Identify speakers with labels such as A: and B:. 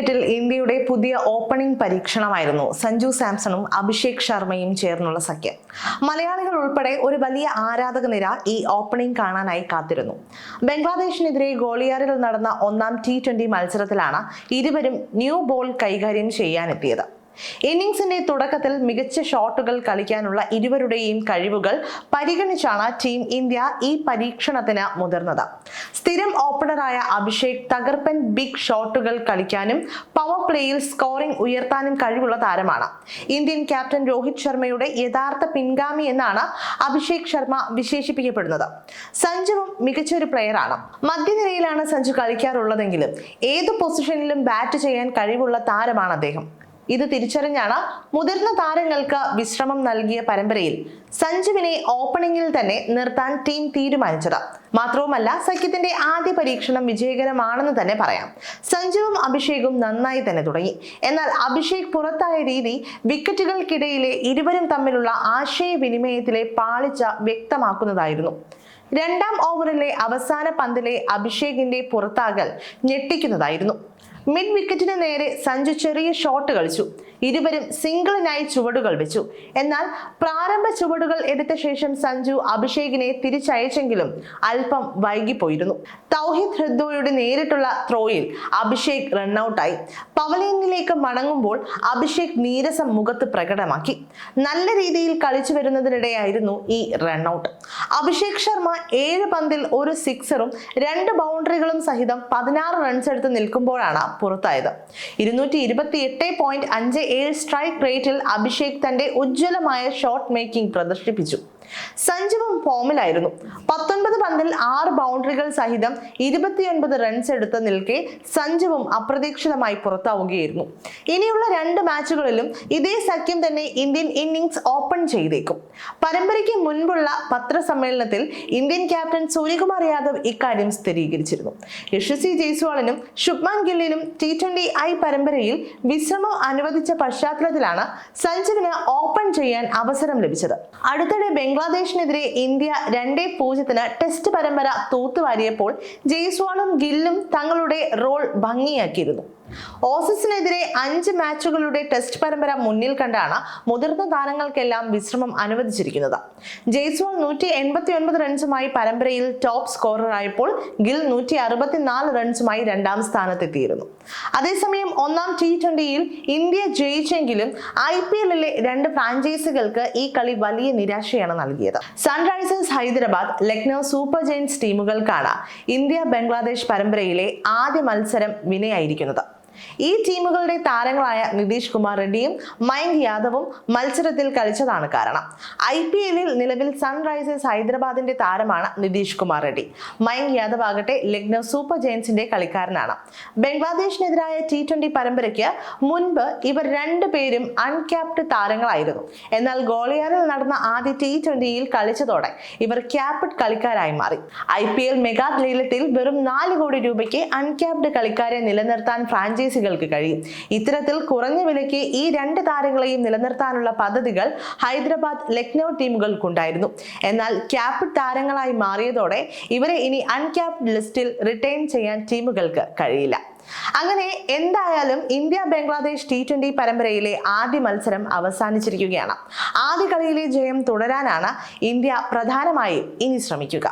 A: ക്രിക്കറ്റിൽ ഇന്ത്യയുടെ പുതിയ ഓപ്പണിംഗ് പരീക്ഷണമായിരുന്നു. സഞ്ജു സാംസണും അഭിഷേക് ശർമ്മയും ചേർന്നുള്ള സഖ്യം. മലയാളികൾ ഉൾപ്പെടെ ഒരു വലിയ ആരാധക നിര ഈ ഓപ്പണിംഗ് കാണാനായി കാത്തിരുന്നു. ബംഗ്ലാദേശിനെതിരെ ഗോളിയാറിൽ നടന്ന ഒന്നാം ടി മത്സരത്തിലാണ് ഇരുവരും ന്യൂ ബോൾ കൈകാര്യം ചെയ്യാനെത്തിയത്. ഇന്നിംഗ്സിന്റെ തുടക്കത്തിൽ മികച്ച ഷോട്ടുകൾ കളിക്കാനുള്ള ഇരുവരുടെയും കഴിവുകൾ പരിഗണിച്ചാണ് ടീം ഇന്ത്യ ഈ പരീക്ഷണത്തിന് മുതിർന്നത്. സ്ഥിരം ഓപ്പണറായ അഭിഷേക് തകർപ്പൻ ബിഗ് ഷോട്ടുകൾ കളിക്കാനും പവർ പ്ലേയിൽ സ്കോറിംഗ് ഉയർത്താനും കഴിവുള്ള താരമാണ്. ഇന്ത്യൻ ക്യാപ്റ്റൻ രോഹിത് ശർമ്മയുടെ യഥാർത്ഥ പിൻഗാമി എന്നാണ് അഭിഷേക് ശർമ്മ വിശേഷിപ്പിക്കപ്പെടുന്നത്. സഞ്ജുവും മികച്ച ഒരു പ്ലെയറാണ് മധ്യനിരയിലാണ് സഞ്ജു കളിക്കാറുള്ളതെങ്കിലും ഏത് പൊസിഷനിലും ബാറ്റ് ചെയ്യാൻ കഴിവുള്ള താരമാണ് അദ്ദേഹം. ഇത് തിരിച്ചറിഞ്ഞാണ് മുതിർന്ന താരങ്ങൾക്ക് വിശ്രമം നൽകിയ പരമ്പരയിൽ സഞ്ജുവിനെ ഓപ്പണിംഗിൽ തന്നെ നിർത്താൻ ടീം തീരുമാനിച്ചത്. മാത്രവുമല്ല സഖ്യത്തിന്റെ ആദ്യ പരീക്ഷണം വിജയകരമാണെന്ന് തന്നെ പറയാം. സഞ്ജുവും അഭിഷേകും നന്നായി തന്നെ തുടങ്ങി. എന്നാൽ അഭിഷേക് പുറത്തായ രീതി വിക്കറ്റുകൾക്കിടയിലെ ഇരുവരും തമ്മിലുള്ള ആശയവിനിമയത്തിലെ പാളിച്ച വ്യക്തമാക്കുന്നതായിരുന്നു. രണ്ടാം ഓവറിലെ അവസാന പന്തിലെ അഭിഷേകിന്റെ പുറത്താകൽ ഞെട്ടിക്കുന്നതായിരുന്നു. മിഡ് വിക്കറ്റിന് നേരെ സഞ്ജു ചെറിയ ഷോട്ട് കളിച്ചു. ഇരുവരും സിംഗിളിനായി ചുവടുകൾ വെച്ചു. എന്നാൽ പ്രാരംഭ ചുവടുകൾ എടുത്ത ശേഷം സഞ്ജു അഭിഷേകിനെ തിരിച്ചയച്ചെങ്കിലും അല്പം വൈകിപ്പോയിരുന്നു. തൗഹിദ് ഹൃദ്വയുടെ നേരിട്ടുള്ള ത്രോയിൽ അഭിഷേക് റണ്ണൌട്ടായി പവലിയനിലേക്ക് മടങ്ങുമ്പോൾ അഭിഷേക് നീരസം മുഖത്ത് പ്രകടമാക്കി. നല്ല രീതിയിൽ കളിച്ചു വരുന്നതിനിടെയായിരുന്നു ഈ റണ്ണൌട്ട് അഭിഷേക് ശർമ്മ ഏഴ് പന്തിൽ ഒരു സിക്സറും രണ്ട് ബൗണ്ടറികളും സഹിതം പതിനാറ് റൺസ് എടുത്ത് നിൽക്കുമ്പോഴാണ് പുറത്തായത്. ഇരുന്നൂറ്റി ഇരുപത്തി എട്ട് പോയിന്റ് അഞ്ച് ഏഴ് സ്ട്രൈക്ക് റേറ്റിൽ അഭിഷേക് തന്റെ ഉജ്ജ്വലമായ ഷോട്ട് മേക്കിംഗ് പ്രദർശിപ്പിച്ചു. സഞ്ജുവും ഫോമിലായിരുന്നു പത്തൊൻപത് പന്തിൽ ആറ് ബൗണ്ടറികൾ സഹിതം ഇരുപത്തിയൊൻപത് റൺസ് എടുത്ത് നിൽക്കെ സഞ്ജുവും അപ്രതീക്ഷിതമായി പുറത്താവുകയായിരുന്നു. ഇനിയുള്ള രണ്ട് മാച്ചുകളിലും ഇതേ സഖ്യം തന്നെ ഇന്ത്യൻ ഇന്നിംഗ്സ് ഓപ്പൺ ചെയ്തേക്കും. പരമ്പരയ്ക്ക് മുൻപുള്ള പത്രസമ്മേളനത്തിൽ ഇന്ത്യൻ ക്യാപ്റ്റൻ സൂര്യകുമാർ യാദവ് ഇക്കാര്യം സ്ഥിരീകരിച്ചിരുന്നു. യശസ്വി ജയ്സ്വാളിനും ശുഭ്മാൻ ഗില്ലിനും ടി ട്വന്റി ഐ പരമ്പരയിൽ വിശ്രമം അനുവദിച്ച പശ്ചാത്തലത്തിലാണ് സഞ്ജുവിന് ഓപ്പൺ ചെയ്യാൻ അവസരം ലഭിച്ചത്. അടുത്തിടെ ബംഗ്ലാദേശിനെതിരെ ഇന്ത്യ രണ്ടേ പൂജ്യത്തിന് ടെസ്റ്റ് പരമ്പര തൂത്തുവാരിയപ്പോൾ ജയ്സ്വാളും ഗില്ലും തങ്ങളുടെ റോൾ ഭംഗിയാക്കിയിരുന്നു. ഓസീസിനെതിരെ അഞ്ച് മാച്ചുകളുടെ ടെസ്റ്റ് പരമ്പര മുന്നിൽ കണ്ടാണ് മുതിർന്ന താരങ്ങൾക്കെല്ലാം വിശ്രമം അനുവദിച്ചിരിക്കുന്നത്. ജയ്സ്വാൾ നൂറ്റി എൺപത്തി ഒൻപത് റൺസുമായി പരമ്പരയിൽ ടോപ്പ് സ്കോററായപ്പോൾ ഗിൽ നൂറ്റി അറുപത്തിനാല് റൺസുമായി രണ്ടാം സ്ഥാനത്തെത്തിയിരുന്നു. അതേസമയം ഒന്നാം ടി ട്വന്റിയിൽ ഇന്ത്യ ജയിച്ചെങ്കിലും ഐ പി എല്ലിലെ രണ്ട് ഫ്രാഞ്ചൈസികൾക്ക് ഈ കളി വലിയ നിരാശയാണ് നൽകിയത്. Sunrisers Hyderabad Lucknow super giants ടീമുകൾക്കാണ് India Bangladesh പരമ്പരയിലെ ആദ്യ മത്സരം വിനയായിരിക്കുന്നത്. ഈ ടീമുകളുടെ താരങ്ങളായ നിതീഷ് കുമാർ റെഡ്ഡിയും മയങ്ക് യാദവും മത്സരത്തിൽ കളിച്ചതാണ് കാരണം. ഐ പി എല്ലിൽ നിലവിൽ സൺറൈസേഴ്സ് ഹൈദരാബാദിന്റെ താരമാണ് നിതീഷ് കുമാർ റെഡ്ഡി. മയങ്ക് യാദവ് ആകട്ടെ ലക്നൗ സൂപ്പർ ജയൻസിന്റെ കളിക്കാരനാണ്. ബംഗ്ലാദേശിനെതിരായ ടി ട്വന്റി പരമ്പരയ്ക്ക് മുൻപ് ഇവർ രണ്ടുപേരും അൺക്യാപ്ഡ് താരങ്ങളായിരുന്നു. എന്നാൽ ഗോളിയാറിൽ നടന്ന ആദ്യ ടി ട്വന്റിയിൽ കളിച്ചതോടെ ഇവർ ക്യാപ്ഡ് കളിക്കാരായി മാറി. ഐ പി എൽ മെഗാ ലേലത്തിൽ വെറും നാല് കോടി രൂപയ്ക്ക് അൺക്യാപ്ഡ് കളിക്കാരെ നിലനിർത്താൻ ഫ്രാഞ്ചൈസികൾക്ക് കഴിയും. ഇത്തരത്തിൽ കുറഞ്ഞ വിലയ്ക്ക് ഈ രണ്ട് താരങ്ങളെയും നിലനിർത്താനുള്ള പദ്ധതികൾ ഹൈദരാബാദ് ലക്നൗ ടീമുകൾക്കുണ്ടായിരുന്നു. എന്നാൽ ക്യാപ്ഡ് താരങ്ങളായി മാറിയതോടെ ഇവരെ ഇനി അൺക്യാപ്ഡ് ലിസ്റ്റിൽ റിട്ടേൺ ചെയ്യാൻ ടീമുകൾക്ക് കഴിയില്ല. അങ്ങനെ എന്തായാലും ഇന്ത്യ ബംഗ്ലാദേശ് ടി ട്വന്റി പരമ്പരയിലെ ആദ്യ മത്സരം അവസാനിച്ചിരിക്കുകയാണ്. ആദ്യ കളിയിലെ ജയം തുടരാനാണ് ഇന്ത്യ പ്രധാനമായും ഇനി ശ്രമിക്കുക.